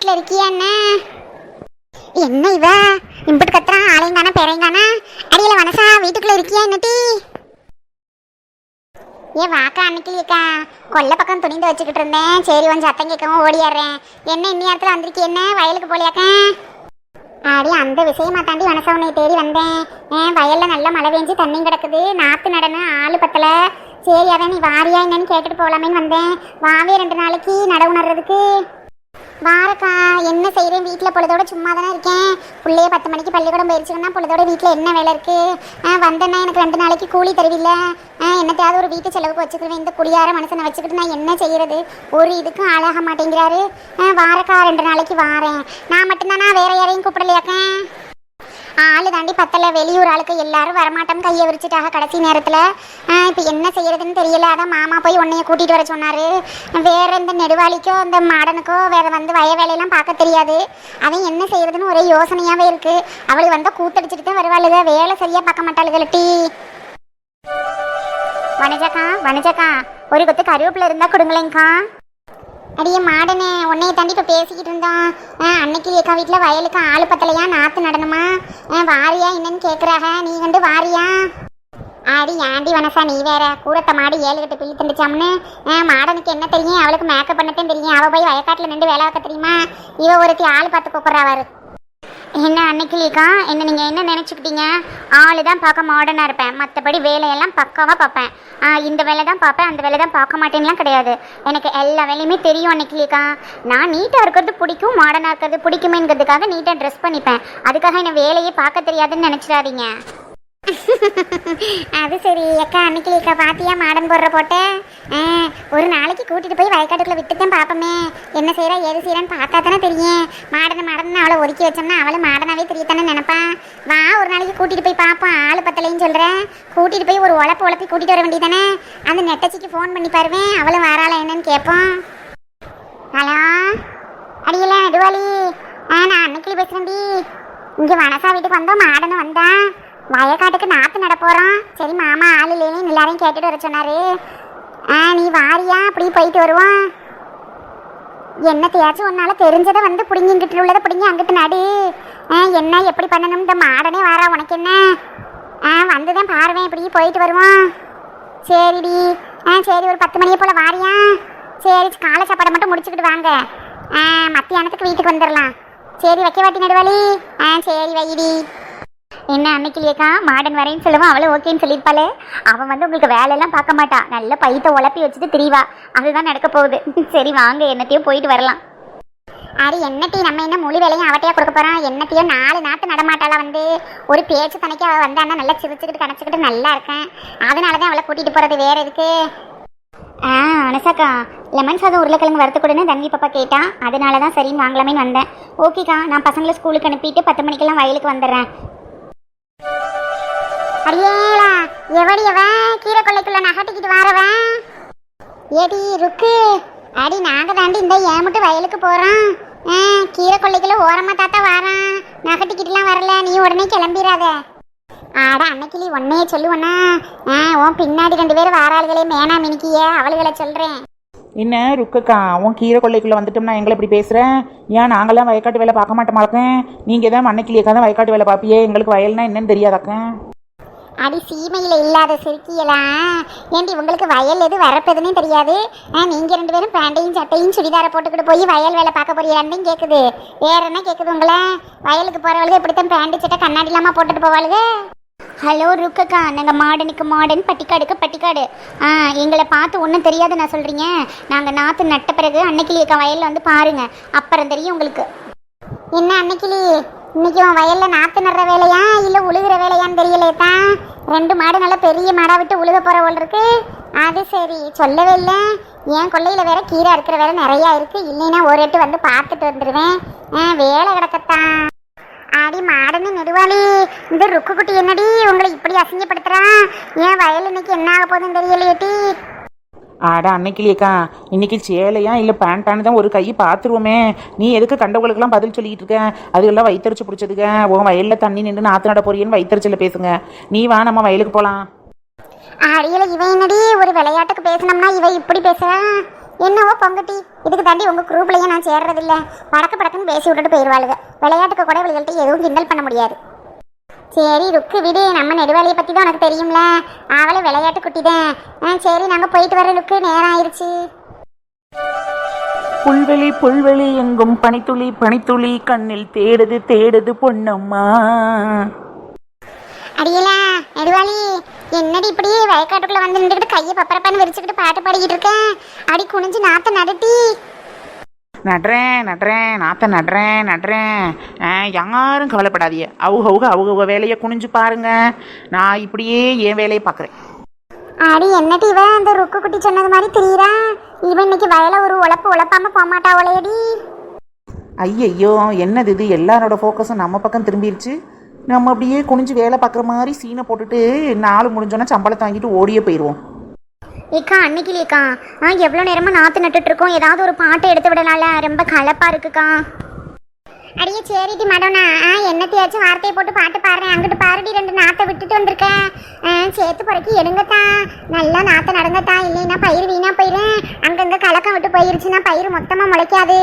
வீட்டில் இருக்கியா என்ன? என்ன இவ? இம்புட்டு கத்துறான் ஆளையங்கானா பெறையங்கானா அடியில மனசா வீட்டுக்குள்ளே இருக்கியா என்னட்டி ஏ வாக்கா அன்னைக்கிலியக்கா. கொல்லை பக்கம் துணி வச்சுக்கிட்டு இருந்தேன். சரி கொஞ்சம் சத்தம் கேட்கவும் ஓடிடுறேன் என்ன இந்த நேரத்தில் வந்திருக்கி என்ன? வயலுக்கு போலியாக்கா? அடி அந்த விஷயமா தாண்டி மனச உன்னை தேடி வந்தேன். ஏன் வயலில் நல்ல மழை பெஞ்சு தண்ணி கிடக்குது. நாற்று நடன ஆளு பத்தல. சரி அதான் நீ வாரியா என்னன்னு கேட்டுட்டு போகலாமேன்னு வந்தேன். வாவே ரெண்டு நாளைக்கு நட உணர்றதுக்கு. வாரக்கா என்ன செய்கிறேன் வீட்டில் பொழுதோட சும்மா தானே இருக்கேன். பிள்ளைய பத்து மணிக்கு பள்ளிக்கூடம் போயிருச்சுன்னா பொழுதோட வீட்டில் என்ன வேலை இருக்குது ஆ வந்தேன்னா எனக்கு ரெண்டு நாளைக்கு கூலி தருவில்ல? ஆ என்னத்தையாவது ஒரு வீட்டு செலவுக்கு வச்சுக்கிடுவேன். இந்த குடியார மனுஷனை வச்சுக்கிட்டு நான் என்ன செய்கிறது ஒரு இதுக்கும் ஆளாக மாட்டேங்கிறாரு. ஆ வாரக்கா ரெண்டு நாளைக்கு வாரேன். நான் மட்டும்தானா? வேறு யாரையும் கூப்பிடலையாக்கா? ஆளு தாண்டி பத்தல வெளியூர் ஆளுக்கு எல்லாரும் வரமாட்டோம் கையை விரிச்சிட்டாக கடைசி நேரத்தில். இப்போ என்ன செய்யறதுன்னு தெரியல. அதான் மாமா போய் உன்னைய கூட்டிட்டு வர சொன்னாரு. வேற இந்த நெடுவாளிக்கோ இந்த மாடனுக்கோ வேற வந்து வய வேலையெல்லாம் பார்க்க தெரியாது. அவன் என்ன செய்யறதுன்னு ஒரே யோசனையாவே இருக்கு. அவளுக்கு வந்தால் கூத்தடிச்சிட்டு தான் வருவாளுக. வேலை சரியா பார்க்க மாட்டாளுகள் டீ. வனஜக்கா வனஜக்கா ஒரு கொத்து கருவேப்பில இருந்தா கொடுங்களேங்க்கா அடியே மாடனே உன்னைய தாண்டி இப்போ பேசிக்கிட்டு இருந்தோம் அன்னைக்கு அக்கா வீட்டில் வயலுக்கு ஆளு பத்தலையா? நாற்று நடணுமா? ஆ, வாரியா என்னன்னு கேட்குறாக நீ கண்டு வாரியா? ஆடி ஆண்டி வனசா நீ வேற. கூரத்த மாடு ஏழு கட்டு பிள்ளி தந்துச்சாம்னு மாடனுக்கு என்ன தெரியும்? அவளுக்கு மேக்கப் பண்ணத்தான் தெரியும். அவள் போய் வயக்காட்டில் நின்று வேலை வைக்க தெரியுமா? இவ ஒருத்தி ஆள் பார்த்து கூப்பிட்றாவாரு என்ன அன்னைக்கிலிக்கா என்ன நீங்கள் என்ன நினச்சிக்கிட்டீங்க? ஆளு தான் பார்க்க மாடர்னாக இருப்பேன். மற்றபடி வேலையெல்லாம் பக்காவாக பார்ப்பேன். ஆ, இந்த வேலை தான் பார்ப்பேன் அந்த வேலை தான் பார்க்க மாட்டேன்லாம் கிடையாது. எனக்கு எல்லா வேலையுமே தெரியும் அன்னைக்கிலிக்கா நான் நீட்டாக இருக்கிறது பிடிக்கும் மாடர்னாக இருக்கிறது பிடிக்குமேங்கிறதுக்காக நீட்டாக ட்ரெஸ் பண்ணிப்பேன். அதுக்காக என்னை வேலையே பார்க்க தெரியாதுன்னு நினச்சிடாதீங்க. அது சரி. அக்கா அன்னைக்கு அக்கா பாத்தியா மாடன் போடுற போட்டு? ஆ, ஒரு நாளைக்கு கூட்டிட்டு போய் வயக்காட்டுக்குள்ள விட்டுத்தான் பார்ப்போமே என்ன செய்யறா எது செய்யறான்னு பார்த்தா தானே தெரியும். மாடனை மாடன்னு அவளை ஒதுக்கி வச்சோம்னா அவளை மாடனாவே தெரியத்தானே நினைப்பா. வா ஒரு நாளைக்கு கூட்டிட்டு போய் பார்ப்போம் ஆளு பத்தலைன்னு சொல்றேன். கூட்டிட்டு போய் ஒரு உழப்பு உழப்பி கூட்டிட்டு வர வேண்டியதானே அந்த நெட்டச்சிக்கு ஃபோன் பண்ணி பாருவேன் அவளும் வராளா என்னன்னு கேட்போம் ஹலோ? அடியில நடுவாளி. ஆ நான் அன்னைக்கு பேசுறேன்டி. இங்கே வனசா வீட்டுக்கு வந்தோம். மாடனு வந்தான் வயக்காட்டுக்கு நாற்று நட போகிறோம் சரி மாமா ஆள் இல்லைன்னு எல்லாரையும் கேட்டுட்டு வர சொன்னார். ஆ நீ வாரியா? அப்படி போயிட்டு வருவோம். என்னத்தையாச்சும் உன்னால தெரிஞ்சதை வந்து பிடிங்கி இங்கிட்டு உள்ளதை பிடிங்கி அங்கிட்டு நடு. ஆ என்ன எப்படி பண்ணணும்? இந்த மாடனே வாரா உனக்கு என்ன? ஆ வந்து தான் பாருவேன் இப்படி போயிட்டு வருவோம். சரிடி. ஆ சரி ஒரு பத்து மணியை போல் வாரியா? சரி காலை சாப்பாடை மட்டும் முடிச்சுக்கிட்டு வாங்க. ஆ மத்தியானத்துக்கு வீட்டுக்கு வந்துடலாம் சரி வைக்க வாட்டி நடுவாளி ஆ சரி வைடி. என்ன அன்னைக்கு மாடன் வரேன்னு சொல்லுவான் அவளை ஓகேன்னு சொல்லியிருப்பாளே. அவன் வந்து உங்களுக்கு வேலையெல்லாம் பார்க்க மாட்டா நல்ல பைத்த உழப்பி வச்சுட்டு திரிவா. அதுதான் நடக்க போகுது. சரி வாங்க என்னத்தையும் போயிட்டு வரலாம். அரி என்னத்தையும் நம்ம என்ன முழு வேலையும் அவட்டையா கொடுக்க போறோம்? என்னத்தையும் நாலு நாட்டு நடமாட்டாளா வந்து? ஒரு பேச்சு தனக்கு அவள் வந்தான்னா நல்லா சிரிச்சுக்கிட்டு கணச்சிக்கிட்டு நல்லா இருக்கேன். அதனால தான் அவளை கூட்டிகிட்டு போகிறது வேறு எதுக்கு? ஆ அனசாக்கா லெமன் சாதம் உருளைக்கிழங்கு வறுத்து கொடுன்னு தங்கி பாப்பா கேட்டான் அதனால தான் சரின்னு வாங்கலாமேன்னு வந்தேன். ஓகேக்கா நான் பசங்களை ஸ்கூலுக்கு அனுப்பிட்டு பத்து மணிக்கெல்லாம் வயலுக்கு வந்துடுறேன். அடியேடா எவடி அவன் கீரை கொள்ளைக்குள்ள நகட்டிக்கிட்டு வாரவன் ஏடி ருக்கு. அடி நாங்க தாண்டி இந்த மட்டும் வயலுக்கு போறோம். ஆ, கீரை கொள்ளைக்குள்ள ஓரமா தாத்தா வாரான். நகட்டிக்கிட்டுலாம் வரல நீ உடனே கிளம்பிடாத. ஆடா அன்னைக்கிளி உன்னையே சொல்லுவனா ஆ உன் பின்னாடி ரெண்டு பேரும் வாராளுகளே மேனா மினிக்கிய அவளுகளை சொல்றேன். என்ன ருக்கக்கா? உன் கீரை கொள்ளைக்குள்ளே வந்துட்டோம்னா எங்களை இப்படி பேசுகிறேன் ஏன் நாங்களாம் வயக்காட்டு வேலை பார்க்க மாட்டோமாக்கேன் நீங்கள் தான் மண்ணைக்கிளியக்கா தான் வயக்காட்டு வேலை பார்ப்பியே எங்களுக்கு வயல்னா என்னன்னு தெரியாதாக்கேன் அடி சீமையில் இல்லாத சிறுக்கியெல்லாம் ஏண்டி உங்களுக்கு வயல் எது வரப்போதுன்னே தெரியாது? ஆ, ரெண்டு பேரும் பேண்டையும் சட்டையும் சுடிதாரை போட்டுக்கிட்டு போய் வயல் வேலை பார்க்க போறீங்கன்னு கேட்குது வேற என்ன கேட்குது உங்களை? வயலுக்கு போகிறவளுக்கு இப்படித்தான் பேண்டு சட்டை கண்ணாடி இல்லாமல் போட்டுட்டு போவாளுங்க ஹலோ ருக்கக்கா நாங்கள் மாடனுக்கு மாடன் பட்டிக்காடுக்கு பட்டிக்காடு. ஆ எங்களை பார்த்து ஒன்றும் தெரியாது நான் சொல்கிறீங்க நாங்கள் நாற்று நட்ட பிறகு அன்னைக்கிளி இருக்க வயலில் வந்து பாருங்கள் அப்புறம் தெரியும் உங்களுக்கு. என்ன அன்னைக்கிளி? இன்னைக்கு உன் வயல்ல நாத்து நடுற வேலையா? இல்ல உழுகிற வேலையான்னு தெரியலே தான். ரெண்டு மாடு நல்லா பெரிய மாடா விட்டு உழுக போற போல் இருக்கு. அது சரி சொல்லவே இல்லை. என் கொள்ளையில வேற கீரை இருக்கிற வேலை நிறையா இருக்கு. இல்லைன்னா ஒரு எட்டு வந்து பார்த்துட்டு வந்துடுவேன் ஆ, வேலை கிடக்கத்தான். ஆடி மாடுன்னு நெடுவாளி இந்த ருக்கு குட்டி என்னடி உங்களை இப்படி அசிங்கப்படுத்துறா? ஏன் வயல் இன்னைக்கு என்ன ஆக போகுதுன்னு தெரியலையேட்டி ஆட அன்னைக்கிளியக்கா இன்னைக்கு சேலையா இல்லை பேண்டானு தான் ஒரு கை பார்த்துருவோமே. நீ எதுக்கு கண்டவங்களுக்கெல்லாம் பதில் சொல்லிக்கிட்டு இருக்க? அதுக்கெல்லாம் வயிற்றுச்சு பிடிச்சதுக்க உன் வயலில் தண்ணி நின்று நாற்று நட போறியன்னு வயிற்றுச்சில் பேசுங்க. நீ வா நம்ம வயலுக்கு போகலாம் அடியில இவன் என்னடி ஒரு விளையாட்டுக்கு பேசினோம்னா இவ இப்படி பேசுறா? என்னவோ பொங்கட்டி. இதுக்கு தாண்டி உங்க குரூப்லயே நான் சேர்றதில்ல. படக்கு படக்குன்னு பேசி விட்டுட்டு போயிடுவாளுங்க விளையாட்டுக்கு கூட விளையாட்டு எதுவும் கிண்டல் பண்ண முடியாது. சரி ருக்கு விடு. நம்ம நெடுவாளியை பத்தி தான் உனக்கு தெரியும்ல. அவளை விளையாட்டு குட்டி தான் ஆ சரி நாங்க போயிட்டு வர லுக்கு நேரம் ஆயிருச்சு. புல்வெளி புல்வெளி எங்கும் பனித்துளி பனித்துளி கண்ணில் தேடுது தேடுது பொன்னம்மா. அடியலா நெடுவாளி என்னடி இப்படி வயக்காட்டுக்குள்ள வந்து நின்றுக்கிட்டு கையை பப்பரப்பான்னு விரிச்சுக்கிட்டு பாட்டு பாடிக்கிட்டு இருக்கேன் அடி குனிஞ்சு நாத்த நடட்டி. நடுறேன் நடுறேன் நாத்த நடுறேன் நடுறேன் யாரும் கவலைப்படாதீங்க. அவங்க அவங்க அவங்க வேலையை குனிஞ்சு பாருங்க. நான் இப்படியே என் வேலையை பார்க்குறேன். அடி என்னடி இவ? அந்த ருக்கு குட்டி சொன்னது மாதிரி தெரியுறா? இவன் இன்னைக்கு வயல ஒரு உழப்பு உழப்பாம போமாட்டா உளையடி ஐயையோ என்னது இது? எல்லாரோட ஃபோக்கஸும் நம்ம பக்கம் திரும்பிருச்சு. நம்ம அப்படியே குனிஞ்சு வேலை பார்க்குற மாதிரி சீனை போட்டுட்டு நாள் முடிஞ்சோன்னா சம்பளத்தை வாங்கிட்டு ஓடியே போயிடுவோம் ஏக்கா அன்னைக்கு ஆ எவ்வளோ நேரமாக நாற்று நட்டுட்ருக்கோம் ஏதாவது ஒரு பாட்டை எடுத்து விடலாம்ல. ரொம்ப கலப்பாக இருக்குக்கா. அடியே சேரிட்டி மடோனா. ஆ என்னத்தையாச்சும் வார்த்தையை போட்டு பாட்டு பாடுறேன். அங்கிட்டு பாருடி ரெண்டு நாத்தை விட்டுட்டு வந்திருக்கேன். ஆ சேர்த்து பிறக்கி எடுங்கத்தா. நல்லா நாத்தை நடங்கத்தா. இல்லைன்னா பயிர் வீணாக போயிடும் அங்கங்கே கலக்கம் விட்டு போயிருச்சுன்னா பயிர் மொத்தமாக முளைக்காது.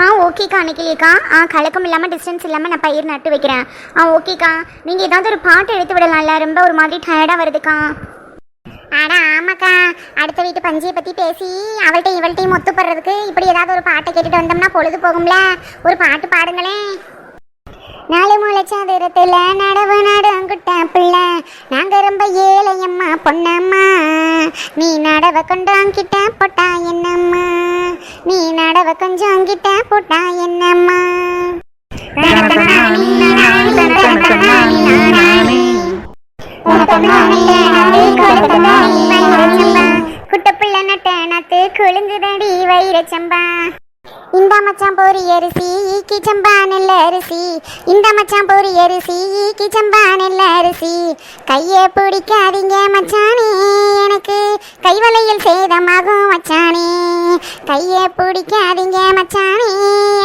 ஆ ஓகேக்கா அன்னைக்கிலேக்கா ஆ கலக்கம் இல்லாமல் டிஸ்டன்ஸ் இல்லாமல் நான் பயிர் நட்டு வைக்கிறேன். ஆ ஓகேக்கா. நீங்கள் ஏதாவது ஒரு பாட்டு எடுத்து விடலாம்ல. ரொம்ப ஒரு மாதிரி டயர்டாக வருதுக்கா. அட ஆமாக்கா அடுத்த வீட்டு பஞ்சியை பற்றி பேசி அவள்கிட்ட இவள்கிட்டையும் ஒத்து போடுறதுக்கு இப்படி ஏதாவது ஒரு பாட்டை கேட்டுட்டு வந்தோம்னா பொழுது போகும்ல? ஒரு பாட்டு பாடுங்களேன் நாலு முளைச்சதுரத்துல நடவு நடுங்குட்ட பிள்ளை. நாங்க ரொம்ப ஏழையம்மா பொண்ணம்மா. நீ நடவ கொண்டாங்கிட்ட போட்டா என்னம்மா? நீ நடவ கொஞ்சம் கிட்ட போட்டா என்னம்மா? குட்டப்புள்ள நட்ட நத்து குழுங்குதடி வைரச்சம்பா இந்த மச்சான் பொரி அரிசி ஈக்கி சம்பா நெல் அரிசி இந்த மச்சான் பொரி அரிசி ஈக்கி சம்பா நெல் அரிசி கையை பிடிக்காதீங்க மச்சானே எனக்கு கைவலையில் சேதமாகும் மச்சானே கையை பிடிக்காதீங்க மச்சானே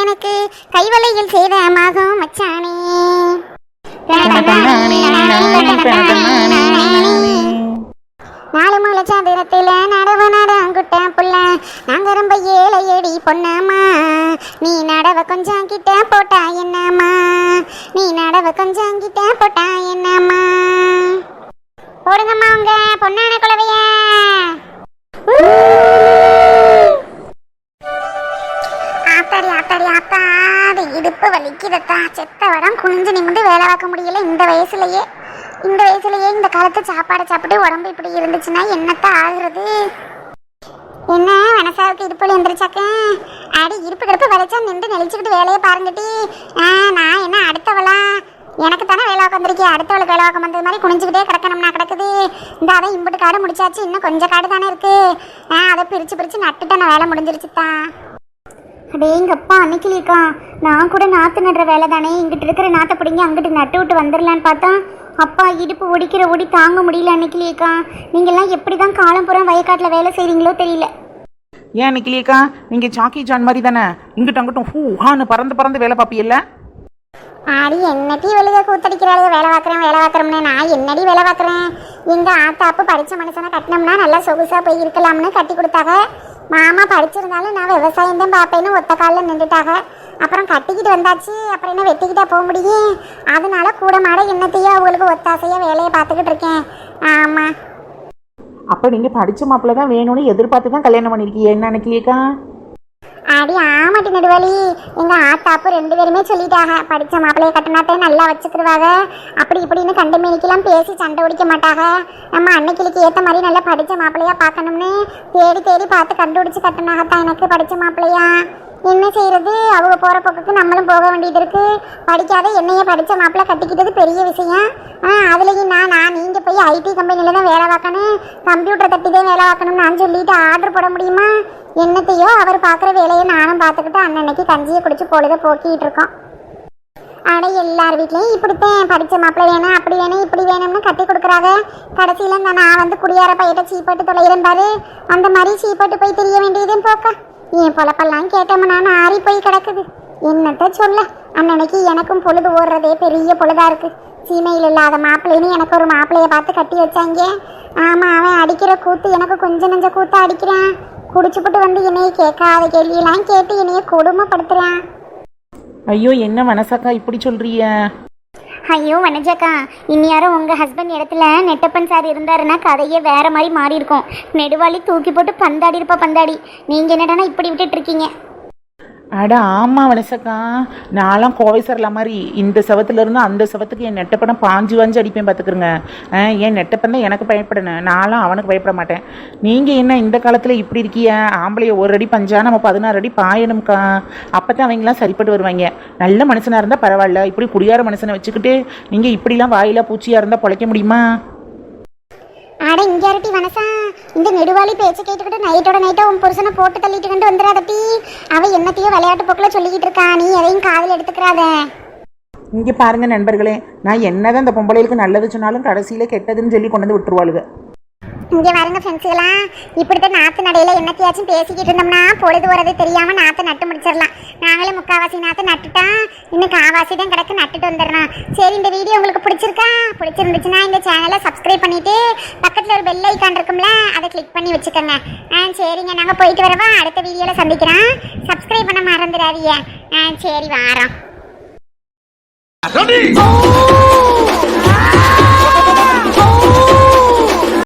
எனக்கு கைவலையில் சேதமாகும் மச்சானே. நாலு மூல சதுரத்துல நடவு நடங்குட்ட புள்ள. நாங்க ரொம்ப ஏழையடி பொண்ணம்மா. நீ நடவ கொஞ்சம் கிட்ட போட்டா என்னம்மா? நீ நடவ கொஞ்சம் கிட்ட போட்டா என்னம்மா? போடுங்கம்மா உங்க பொண்ணான குழவைய. ஆத்தாடி ஆத்தாடி ஆத்தா அது இடுப்பு வலிக்குதத்தா செத்த வடம் குனிஞ்சு நிமிந்து வேலை பார்க்க முடியல இந்த வயசுலயே. இந்த வயசுலயே இந்த காலத்து சாப்பாடை சாப்பிட்டு உடம்பு இப்படி இருந்துச்சுன்னா என்னத்த ஆகுறது? என்ன மனசாவுக்கு இடுப்புல எந்திரிச்சாக்க? அடி இருப்பு கிடப்பு வளைச்சா நின்று நெளிச்சுக்கிட்டு வேலையை பாருங்கட்டி. ஆ நான் என்ன அடுத்தவளா? எனக்கு தானே வேலை உட்காந்துருக்கே அடுத்தவளுக்கு வேலை பார்க்க வந்தது மாதிரி குனிஞ்சுக்கிட்டே கிடக்கணும்னா கிடக்குது. இந்த அதை இம்புட்டு காடு முடிச்சாச்சு. இன்னும் கொஞ்சம் காடு தானே இருக்கு. ஆ அதை பிரித்து பிரித்து நட்டுட்டு நான் வேலை முடிஞ்சிருச்சுத்தான் அடேங்கப்பா அன்னைக்கிலேக்கா நான் கூட நாற்று நடுற வேலை தானே இங்கிட்டு இருக்கிற நாற்றை பிடிங்கி அங்கிட்டு நட்டு விட்டு வந்துடலான்னு பார்த்தா அப்பா இடுப்பு ஒடிக்கிற ஒடி தாங்க முடியல அன்னைக்கிலேக்கா நீங்கள்லாம் எப்படி தான் காலம் புறம் வயக்காட்டில் வேலை செய்கிறீங்களோ தெரியல. ஏன் நிக்கலையக்கா நீங்கள் சாக்கி ஜான் மாதிரி தானே இங்கிட்டும் அங்கிட்டும் ஹூ ஹான்னு பறந்து பறந்து வேலை பார்ப்பீல்ல ஆடி என்னடி வெளியே கூத்தடிக்கிறாளுங்க வேலை பார்க்குறேன் வேலை பார்க்குறோம்னு. நான் என்னடி வேலை பார்க்குறேன்? எங்கள் ஆத்தாப்பு படித்த மனுஷனை கட்டினோம்னா நல்லா சொகுசாக போய் இருக்கலாம்னு கட்டி கொடுத்தாங்க. மாமா படிச்சிருந்தாலும் நான் விவசாயம் தான் பார்ப்பேன்னு ஒத்த காலில் நின்றுட்டாங்க அப்புறம் கட்டிக்கிட்டு வந்தாச்சு அப்புறம் என்ன வெட்டிக்கிட்டா போக முடியும் அதனால கூட மாட என்னத்தையோ அவங்களுக்கு ஒத்தாசையாக வேலையை பார்த்துக்கிட்டு இருக்கேன். ஆமாம் அப்போ நீங்கள் படித்த மாப்பிள்ளை தான் வேணும்னு எதிர்பார்த்து தான் கல்யாணம் பண்ணியிருக்கீங்க என்ன நினைக்கிறீக்கா அடி ஆமாட்டி நெடுவலி எங்க ஆத்தாப்பு ரெண்டு பேருமே சொல்லிட்டாங்க படிச்ச மாப்பிள்ளைய கட்டினாத்தே நல்லா வச்சுக்கிடுவாங்க அப்படி இப்படின்னு கண்டு மேனிக்கெல்லாம் பேசி சண்டை பிடிக்க மாட்டாங்க நம்ம அன்னைக்கிளுக்கு ஏற்ற மாதிரி நல்லா படிச்ச மாப்பிள்ளையா பார்க்கணும்னு தேடி தேடி பார்த்து கண்டுபிடிச்சு கட்டினாகத்தான் எனக்கு படிச்ச மாப்பிள்ளையா. என்ன செய்யறது அவங்க போகிற போக்குக்கு நம்மளும் போக வேண்டியது இருக்கு. படிக்காத என்னைய படித்த மாப்பிள்ளை கட்டிக்கிட்டது பெரிய விஷயம். ஆ அதுலேயும் நான் நான் நீங்கள் போய் ஐடி கம்பெனியில் தான் வேலை பார்க்கணும். கம்ப்யூட்டர் தட்டி தான் வேலை பார்க்கணும்னு நான் சொல்லிட்டு ஆர்டர் போட முடியுமா? என்னத்தையோ அவர் பார்க்குற வேலையை நானும் பார்த்துக்கிட்டு அன்னன்னைக்கு கஞ்சியை குடிச்சு பொழுத போக்கிட்டு இருக்கோம். அட எல்லார் வீட்லேயும் இப்படித்தான் படித்த மாப்பிள்ளை வேணும் அப்படி வேணும் இப்படி வேணும்னு கட்டி கொடுக்குறாங்க. கடைசியில் இந்த நான் வந்து குடியார பையிட்ட சீப்பட்டு தொலைகிறேன் பாரு. அந்த மாதிரி சீப்பட்டு போய் தெரிய வேண்டியதும் போக்க. என் பொழப்பெல்லாம் கேட்டோம்னா ஆறி போய் கிடக்குது. என்னத்த சொல்ல? அன்னன்னைக்கு எனக்கும் பொழுது ஓடுறதே பெரிய பொழுதாக இருக்கு. சீமையில் இல்லாத மாப்பிள்ளைன்னு எனக்கு ஒரு மாப்பிள்ளையை பார்த்து கட்டி வச்சாங்க. ஆமாம் அவன் அடிக்கிற கூத்து எனக்கு கொஞ்சம் நெஞ்ச கூத்து அடிக்கிறான். குடிச்சுப்புட்டு வந்து என்னைய கேட்காத கேள்வியெல்லாம் கேட்டு என்னைய கொடுமைப்படுத்துறான். ஐயோ என்ன மனசாக்கா இப்படி சொல்றிய ஐயோ வனஜாக்கா இந்நேரம் உங்க ஹஸ்பண்ட் இடத்துல நெட்டப்பன் சார் இருந்தாருன்னா கதையே வேற மாதிரி மாறி இருக்கும் நெடுவாளி தூக்கி போட்டு பந்தாடி இருப்பா பந்தாடி. நீங்க என்னடானா இப்படி விட்டுட்டு இருக்கீங்க? அட ஆமாம் வனசக்கா நான்லாம் கோவை சரலா மாதிரி இந்த செவத்துலேருந்து அந்த செவத்துக்கு என் நெட்டப்படம் பாஞ்சு வாஞ்சு அடிப்பேன் பார்த்துக்குருங்க என் நெட்டப்பன் தான் எனக்கு பயப்படணும் நான்லாம் அவனுக்கு பயப்பட மாட்டேன். நீங்கள் என்ன இந்த காலத்தில் இப்படி இருக்கிய ஆம்பளைய ஒரு அடி பஞ்சா நம்ம பதினாறு அடி பாயணும்க்கா. அப்போ தான் அவங்களாம் சரிப்பட்டு வருவாங்க. நல்ல மனுஷனாக இருந்தால் பரவாயில்ல. இப்படி குடியார மனுஷனை வச்சுக்கிட்டு நீங்கள் இப்படிலாம் வாயிலாக பூச்சியாக இருந்தால் பொழைக்க முடியுமா? அட இங்க இருட்டி வனசா இந்த நெடுவாளி பேச்சு கேட்டுக்கிட்டு நைட்டோட நைட்டோ உன் புருஷனை போட்டு தள்ளிட்டு கொண்டு வந்துடாதட்டி அவ என்னத்தையோ விளையாட்டு போக்கில் சொல்லிக்கிட்டு இருக்கா. நீ எதையும் காதில் எடுத்துக்கிறாத. இங்கே பாருங்க நண்பர்களே நான் என்னதான் இந்த பொம்பளைகளுக்கு நல்லது சொன்னாலும் கடைசியில் கெட்டதுன்னு சொல்லி கொண்டு வந்து விட்டுருவாளுங்க இங்க பாருங்க ஃப்ரெண்ட்ஸுகளா இப்படித்தான் நாத்து நடையில என்னத்தையாச்சும் பேசிக்கிட்டு இருந்தோம்னா பொழுது வரது தெரியாம நாத்தை நட்டு முடிச்சிடலாம். நாங்களே முக்காவாசி நாத்தை நட்டுட்டா இன்னும் காவாசி தான் கிடக்கு நட்டுட்டு வந்துடலாம். சரி இந்த வீடியோ உங்களுக்கு பிடிச்சிருக்கா? பிடிச்சிருந்துச்சுன்னா இந்த சேனலை சப்ஸ்கிரைப் பண்ணிட்டு பக்கத்துல ஒரு பெல் ஐக்கான் இருக்கும்ல அதை கிளிக் பண்ணி வச்சுக்கோங்க. ஆ சரிங்க நாங்க போயிட்டு வரவா? அடுத்த வீடியோல சந்திக்கிறோம். சப்ஸ்கிரைப் பண்ண மறந்துடாதீங்க. ஆ சரி வாரோம்?